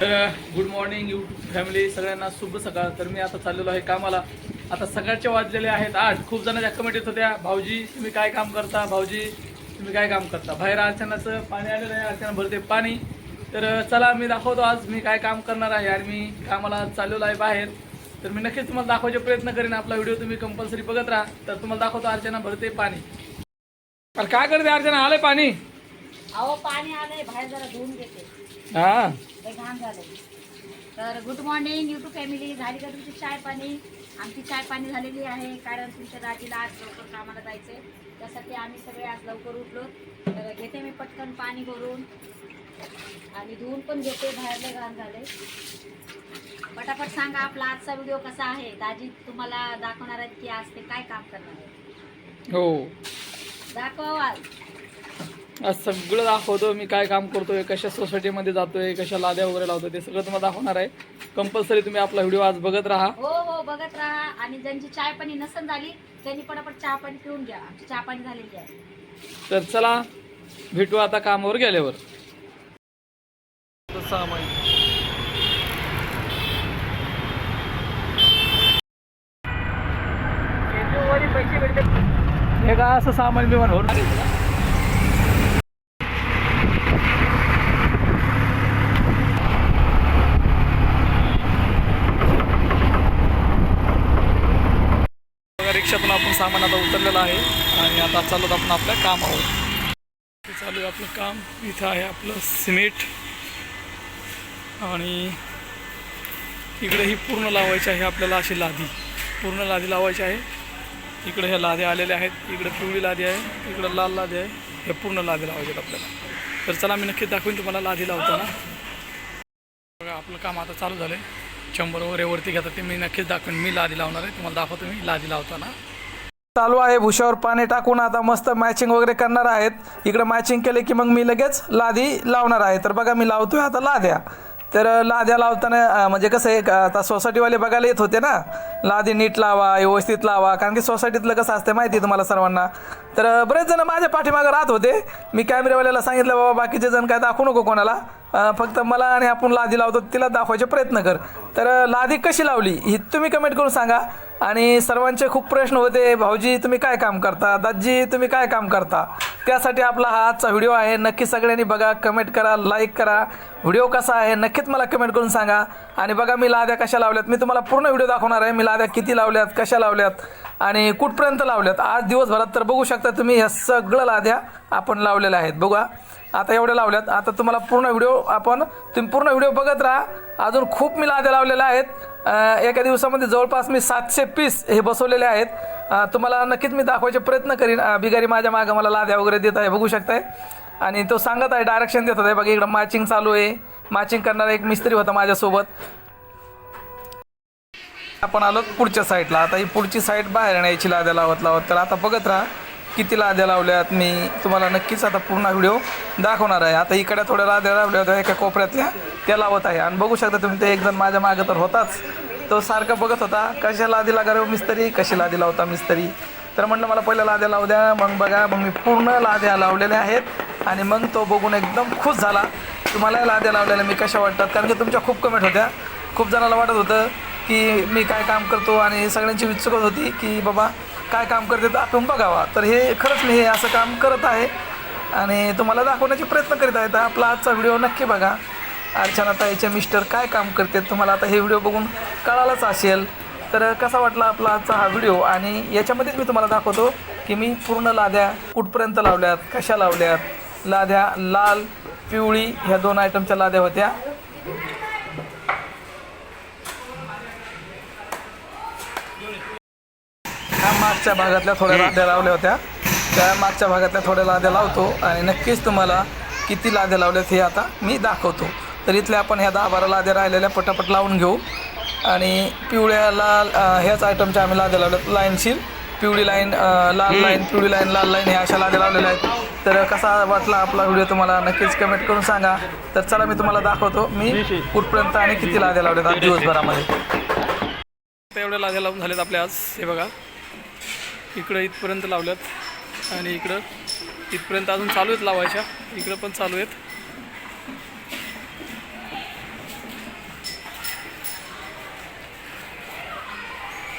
तर good morning YouTube family सगळ्यांना शुभ सकाळ. तर मी आता चाललेलो आहे कामाला. आता सकाळचे वाजलेले आहेत आठ. खूप जणांच्या कमेंट येत होत्या भाऊजी तुम्ही काय काम करता? भाऊजी तुम्ही काय काम करता? बाहेर अर्चनाचं पाणी आलेलं आहे. अर्चना भरते पाणी. तर चला मी दाखवतो आज मी काय काम करणार आहे आणि मी कामाला चाललेलो आहे बाहेर. तर मी नक्कीच तुम्हाला दाखवायचे प्रयत्न करेन. आपला व्हिडिओ तुम्ही कंपल्सरी बघत राहा. तर तुम्हाला दाखवतो अर्चना भरते पाणी. अरे काय करते अर्चना? आलं पाणी? अहो पाणी आलंय बाहेर जरा धुवून घेते. हा? घाण झालंय. तर गुड मॉर्निंग युट्यूब फॅमिली झाली का तुमची चाय पाणी? आमची चाय पाणी झालेली आहे कारण तुमच्या दाजीला आज लवकर कामाला जायचंय. त्यासाठी आम्ही सगळे आज लवकर उठलो. तर घेते मी पटकन पाणी भरून. आणि धुवून पण घेते बाहेर लय घाण झाले पटापट सांगा आपला आजचा व्हिडिओ कसा आहे? दाजी तुम्हाला दाखवणार आहेत की आज ते काय काम करणार आहे हो. दाखव आज आज सगळं दाखवतो मी काय काम करतोय कशा सोसायटीमध्ये जातोय कशा लाद्या वगैरे लावतोय ते सगळं तुम्हाला दाखवणार आहे. कंपल्सरी तुम्ही आपला व्हिडिओ आज बघत राहा. हो हो बघत राहा. आणि ज्यांची चाय पाणी नसन झाली त्यांनी पटापट चहा पाणी पिऊन घ्या. आमची चहा पाणी झालेली आहे. तर चला भेटू आता कामावर गेल्यावर. सामान हे का असं सामान बिमान होणार बघा रिक्षातून आपण सामान आता उतरलेलं आहे आणि आता चालत आपण आपल्या काम आहोत चालू आहे आपलं काम. इथं आहे आपलं सिमेंट. आणि इकडे ही पूर्ण लावायची आहे आपल्याला अशी लादी. पूर्ण लादी लावायची आहे. इकडे ह्या लाद्या आलेल्या आहेत. इकडे पिवळी लादी आहे. इकडं लाल लादी आहे. हे पूर्ण लादी लावायचे आहेत आपल्याला. तर चला मी नक्कीच दाखवीन तुम्हाला लादी लावताना. बघा आपलं काम आता चालू झालं आहे शंभर वगैरे वरती घेतात ते मी नक्कीच दाखवेन. मी लादी लावणार आहे. तुम्हाला दाखवतो मी लादी लावताना. चालू आहे. भुशावर पाणी टाकून आता मस्त मॅचिंग वगैरे करणार आहेत. इकडे मॅचिंग केले की मग मी लगेच लादी लावणार आहे. तर बघा मी लावतोय आता लाद्या. तर लाद्या लावताना म्हणजे कसं आहे का आता सोसायटीवाले बघायला येत होते ना. लादी नीट लावा व्यवस्थित लावा. कारण की सोसायटीतलं कसं असतं माहिती आहे तुम्हाला सर्वांना. तर बरेच जण माझ्या पाठीमागं राहत होते. मी कॅमेरावाल्याला सांगितलं बाबा बाकीचे जण काय दाखवू नको कोणाला. फक्त मला आणि आपण लादी लावतो तिला दाखवायचे प्रयत्न कर. तर लादी कशी लावली ही तुम्ही कमेंट करून सांगा. आणि सर्वांचे खूप प्रश्न होते भाऊजी तुम्ही काय काम करता दाजी तुम्ही काय काम करता? त्यासाठी आपला हा आजचा व्हिडिओ आहे नक्की सगळ्यांनी बघा कमेंट करा लाईक करा. व्हिडिओ कसा आहे नक्कीच मला कमेंट करून सांगा. आणि बघा मी लाद्या कशा लावल्यात मी तुम्हाला पूर्ण व्हिडिओ दाखवणार आहे मी लाद्या किती लावल्यात कशा लावल्यात आणि कुठपर्यंत लावल्यात. आज दिवसभरात तर बघू शकता तुम्ही ह्या सगळं लाद्या आपण लावलेल्या आहेत. बघा आता एवढ्या लावल्यात. आता तुम्हाला पूर्ण व्हिडिओ आपण तुम्ही पूर्ण व्हिडिओ बघत राहा. अजून खूप मी लाद्या लावलेल्या आहेत. एका दिवसामध्ये जवळपास मी सातशे पीस हे बसवलेले आहेत. तुम्हाला नक्कीच मी दाखवायचे प्रयत्न करीन. बिगारी माझ्या मागं मला लाद्या वगैरे देत आहे बघू शकताय. आणि तो सांगत आहे डायरेक्शन देत आहे. बघा इकडं मॅचिंग चालू आहे. मॅचिंग करणारा एक मिस्त्री होता माझ्यासोबत. आपण आलो पुढच्या साईडला आता ही पुढची साईड बाहेर न्यायची लाद्या लावत लावत तर आता बघत राहा. किती लाद्या लावल्यात मी तुम्हाला नक्कीच आता पूर्ण व्हिडिओ दाखवणार आहे. आता इकडे थोड्या लाद्या लावल्या होत्या एका कोपऱ्यातल्या त्या लावत आहे. आणि बघू शकता तुम्ही ते एकजण माझ्या मागं तर होताच. तो सारखा बघत होता कशा लादी लागा हो मिस्त्री? कशी लादी लावता मिस्त्री? तर म्हटलं मला पहिल्या लाद्या लावू द्या मग बघा मग मी पूर्ण लाद्या लावलेल्या आहेत. आणि मग तो बघून एकदम खुश झाला. तुम्हाला लाद्या लावलेल्या मी कशा वाटतात? कारण की तुमच्या खूप कमेंट होत्या. खूप जणाला वाटत होतं की मी काय काम करतो आणि सगळ्यांची उत्सुकत होती की बाबा काय काम करते आपण बघावा. तर हे खरंच मी हे असं काम करत आहे. आणि तुम्हाला दाखवण्याचे प्रयत्न करीत आहे तर आपला आजचा व्हिडिओ नक्की बघा. अर्चना ताईचे मिस्टर काय काम करते तुम्हाला आता हे व्हिडिओ बघून कळालंच असेल. तर कसा वाटला आपला आजचा हा व्हिडिओ? आणि याच्यामध्येच मी तुम्हाला दाखवतो की मी पूर्ण लाद्या कुठपर्यंत लावल्यात? कशा लावल्यात? लाद्या लाल पिवळी ह्या दोन आयटमच्या लाद्या होत्या ह्या मागच्या भागातल्या थोड्या लाद्या लावल्या होत्या. त्या मागच्या भागातल्या थोड्या लाद्या लावतो आणि नक्कीच तुम्हाला किती लाद्या लावल्यात हे आता मी दाखवतो. तर इथल्या आपण ह्या दहा बारा लाद्या राहिलेल्या पटापट लावून घेऊ. आणि पिवळ्या लाल ह्याच आयटमच्या आम्ही लाद्या लावल्यात. लाईनशीर पिवळी लाईन लाल लाईन पिवळी लाईन लाल लाईन ह्या अशा लाद्या लावलेल्या आहेत. तर कसा वाटला आपला व्हिडिओ तुम्हाला नक्कीच कमेंट करून सांगा. तर चला मी तुम्हाला दाखवतो. मी कुठपर्यंत आणि किती लाद्या लावल्यात आज दिवसभरामध्ये? एवढ्या लाद्या लावून झाल्यात आपल्या आज हे बघा. इकडं इथपर्यंत लावल्यात. आणि इकडं इथपर्यंत अजून चालू आहेत लावायच्या. इकडं पण चालू आहेत.